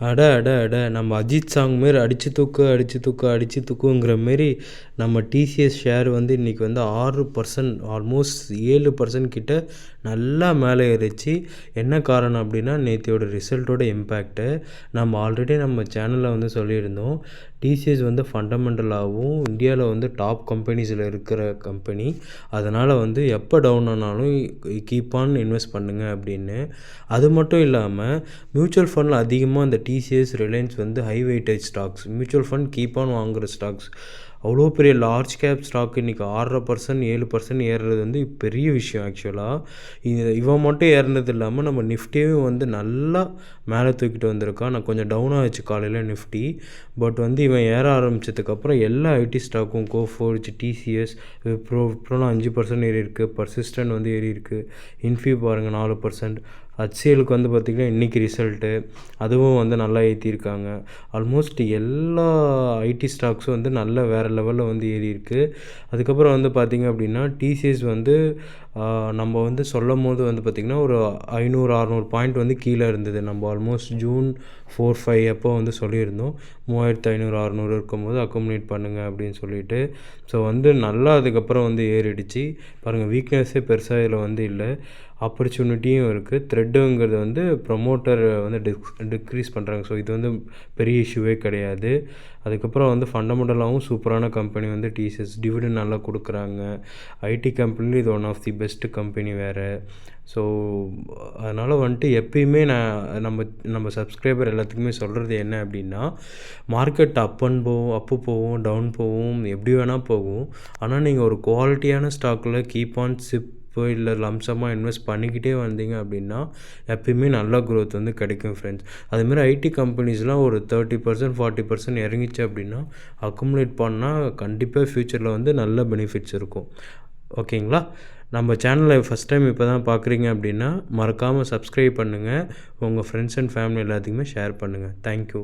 அட அட அட நம்ம அஜித் சாங் மாரி அடித்து தூக்கு அடித்து தூக்கு அடித்து தூக்குங்கிற மாரி நம்ம டிசிஎஸ் ஷேர் வந்து இன்றைக்கி வந்து ஆறு பர்சன்ட் ஆல்மோஸ்ட் ஏழு பர்சன்ட் கிட்ட நல்லா மேலே ஏறிச்சு. என்ன காரணம் அப்படின்னா நேத்தியோட ரிசல்ட்டோட இம்பேக்ட்டு நம்ம ஆல்ரெடி நம்ம சேனலில் வந்து சொல்லியிருந்தோம். டிசிஎஸ் வந்து ஃபண்டமெண்டலாகவும் இந்தியாவில் வந்து டாப் கம்பெனிஸில் இருக்கிற கம்பெனி அதனால் வந்து எப்போ டவுன் ஆனாலும் கீப் ஆன் இன்வெஸ்ட் பண்ணுங்கள் அப்படின்னு. அது மட்டும் இல்லாமல் மியூச்சுவல் ஃபண்டில் அதிகமாக இந்த டிசிஎஸ் ரிலையன்ஸ் வந்து high weightage stocks mutual fund keep on வாங்குகிற ஸ்டாக்ஸ் அவ்வளோ பெரிய லார்ஜ் கேப் ஸ்டாக் இன்றைக்கி ஆறரை பர்சன்ட் ஏழு பர்சன்ட் ஏறுறது வந்து பெரிய விஷயம் ஆக்சுவலாக இது இவன் மட்டும் ஏறினது இல்லாமல் நம்ம நிஃப்டியும் வந்து நல்லா மேலே தூக்கிட்டு வந்திருக்கான் நான் கொஞ்சம் டவுன் ஆச்சு காலையில் நிஃப்டி. பட் வந்து இவன் ஏற ஆரம்பித்ததுக்கப்புறம் எல்லா ஐடி ஸ்டாக்கும் கோஃபோர்ஜ் டிசிஎஸ் ப்ரோ விப்ரோலாம் அஞ்சு பர்சன்ட் ஏறி இருக்குது பர்சிஸ்டன்ட் வந்து ஏறி இருக்குது இன்ஃபி பாருங்கள் நாலு பர்சன்ட் ஹச்சிஎலுக்கு வந்து பார்த்திங்கன்னா இன்றைக்கி ரிசல்ட்டு அதுவும் வந்து நல்லா ஏற்றிருக்காங்க ஆல்மோஸ்ட் எல்லா ஐடி ஸ்டாக்ஸும் வந்து நல்ல வேறு லெவலில் வந்து ஏறி இருக்குது அதுக்கப்புறம் வந்து பார்த்திங்க அப்படின்னா டிசிஎஸ் வந்து நம்ம வந்து சொல்லும் போது வந்து பார்த்திங்கன்னா ஒரு ஐநூறு அறநூறு பாயிண்ட் வந்து கீழே இருந்தது. நம்ம ஆல்மோஸ்ட் ஜூன் ஃபோர் ஃபைவ் அப்போ வந்து சொல்லியிருந்தோம். மூவாயிரத்து ஐநூறு அறநூறு இருக்கும்போது அக்குமுலேட் பண்ணுங்கள் அப்படின்னு சொல்லிட்டு. ஸோ வந்து நல்லா அதுக்கப்புறம் வந்து ஏறிடுச்சு. பாருங்கள் வீக்னஸே பெருசாக இதில் வந்து இல்லை. ஆப்பர்ச்சுனிட்டியும் இருக்குது த்ரெட்டுங்கிறது வந்து ப்ரொமோட்டர் வந்து டிக் டிக்ரீஸ் பண்ணுறாங்க ஸோ இது வந்து பெரிய இஷ்யூவே கிடையாது. அதுக்கப்புறம் வந்து ஃபண்டமெண்டலாகவும் சூப்பராக சூப்பரான கம்பெனி வந்து டிசிஎஸ் டிவிடன் நல்லா கொடுக்குறாங்க. ஐடி கம்பெனியில் இது one of the best company வேறு. ஸோ அதனால் வந்துட்டு எப்பயுமே நான் நம்ம நம்ம சப்ஸ்கிரைபர் எல்லாத்துக்குமே சொல்கிறது என்ன அப்படின்னா மார்க்கெட் அப் அண்ட் போகும் அப்பு போகும் டவுன் போகும் எப்படி வேணால் போகும். ஆனால் நீங்கள் ஒரு குவாலிட்டியான ஸ்டாக்கில் கீப் ஆன் சிப் இப்போ இல்லை லம்சமாக இன்வெஸ்ட் பண்ணிக்கிட்டே வந்தீங்க அப்படின்னா எப்பயுமே நல்ல க்ரோத் வந்து கிடைக்கும் ஃப்ரெண்ட்ஸ் அதுமாதிரி ஐடி கம்பெனிஸ்லாம் ஒரு தேர்ட்டி பர்சன்ட் ஃபார்ட்டி பர்சன்ட் இறங்கிச்சு அப்படின்னா அக்குமுலேட் பண்ணால் கண்டிப்பாக ஃப்யூச்சரில் வந்து நல்ல பெனிஃபிட்ஸ் இருக்கும். ஓகேங்களா? நம்ம சேனலை ஃபஸ்ட் டைம் இப்போ தான் பார்க்குறீங்க அப்படின்னா மறக்காமல் சப்ஸ்கிரைப் பண்ணுங்கள் உங்கள் ஃப்ரெண்ட்ஸ் அண்ட் ஃபேமிலி எல்லாத்துக்குமே ஷேர் பண்ணுங்கள் தேங்க்யூ